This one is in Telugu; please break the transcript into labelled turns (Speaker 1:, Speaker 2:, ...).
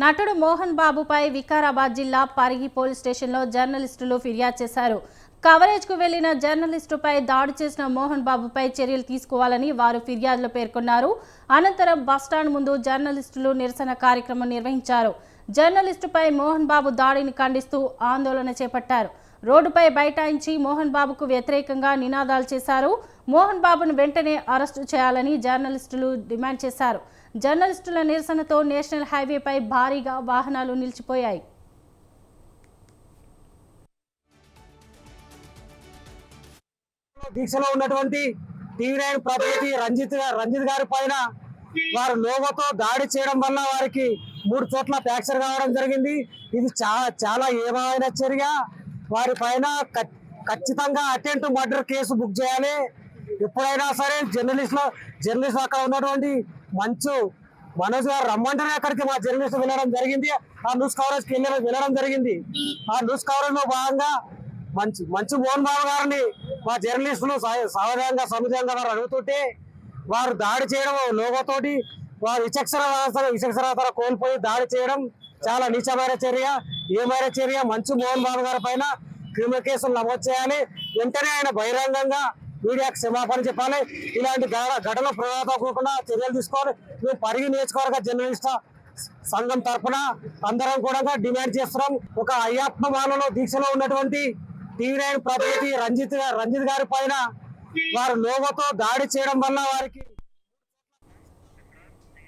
Speaker 1: నటుడు మోహన్ బాబుపై వికారాబాద్ జిల్లా పరిగి పోలీస్ స్టేషన్లో జర్నలిస్టులు ఫిర్యాదు చేశారు. కవరేజ్కు వెళ్ళిన జర్నలిస్టుపై దాడి చేసిన మోహన్ బాబుపై చర్యలు తీసుకోవాలని వారు ఫిర్యాదులో పేర్కొన్నారు. అనంతరం బస్టాండ్ ముందు జర్నలిస్టులు నిరసన కార్యక్రమం నిర్వహించారు. జర్నలిస్టుపై మోహన్ బాబు దాడిని ఖండిస్తూ ఆందోళన చేపట్టారు. రోడ్డుపై బైఠాయించి మోహన్ బాబుకు వ్యతిరేకంగా నినాదాలు చేశారు. మోహన్ బాబును వెంటనే అరెస్టు చేయాలని జర్నలిస్టులు డిమాండ్ చేశారు. జర్నలిస్టుల నిరసనతో నేషనల్ హైవేపై భారీగా వాహనాలు నిలిచిపోయాయి.
Speaker 2: దీక్షలో ఉన్నటువంటి టీవీ నైన్ ప్రతినిధి రంజిత్ గారు రంజిత్ గారి పైన వారు లోగోతో దాడి చేయడం వల్ల వారికి మూడు చోట్ల ఫ్రాక్చర్ కావడం జరిగింది. ఇది చాలా చాలా ఏమైన చర్య. వారి పైన ఖచ్చితంగా అటెంప్ట్ మర్డర్ కేసు బుక్ చేయాలి. ఎప్పుడైనా సరే జర్నలిస్ట్లో జర్నలిస్ట్ అక్కడ ఉన్నటువంటి మంచు మనోజ్ గారు రమ్మంటేనే అక్కడికి మా జర్నలిస్ట్ వెళ్ళడం జరిగింది. ఆ న్యూస్ కవరేజ్కి వెళ్ళడం వెళ్ళడం జరిగింది. ఆ న్యూస్ కవరేజ్లో భాగంగా మంచి మంచి మోహన్ బాబు గారిని మా జర్నలిస్టులు సహజంగా సావధానంగా సముద్రంగా వారు అడుగుతుంటే వారు దాడి చేయడం లోగోతోటి వారు విచక్షణ విచక్షణ కోల్పోయి దాడి చేయడం చాలా నీచమైన చర్య ఏమైన చర్య మంచు మోహన్ బాబు గారి పైన క్రిమినల్ కేసులు నమోదు చేయాలి. వెంటనే ఆయన బహిరంగంగా మీడియాకు క్షమాపణ చెప్పాలి. ఇలాంటి ఘటన ఘటనలు పునరావృతకుండా చర్యలు తీసుకోవాలి. మేము పరిగి నియోజకవర్గ జర్నలిస్ట్ సంఘం తరఫున అందరం కూడా డిమాండ్ చేస్తున్నాం. ఒక అయ్యాత్మమానంలో దీక్షలో ఉన్నటువంటి టీవీ నైన్ ప్రతినిధి రంజిత్ గారు రంజిత్ గారి పైన వారు లోగోతో దాడి చేయడం వల్ల వారికి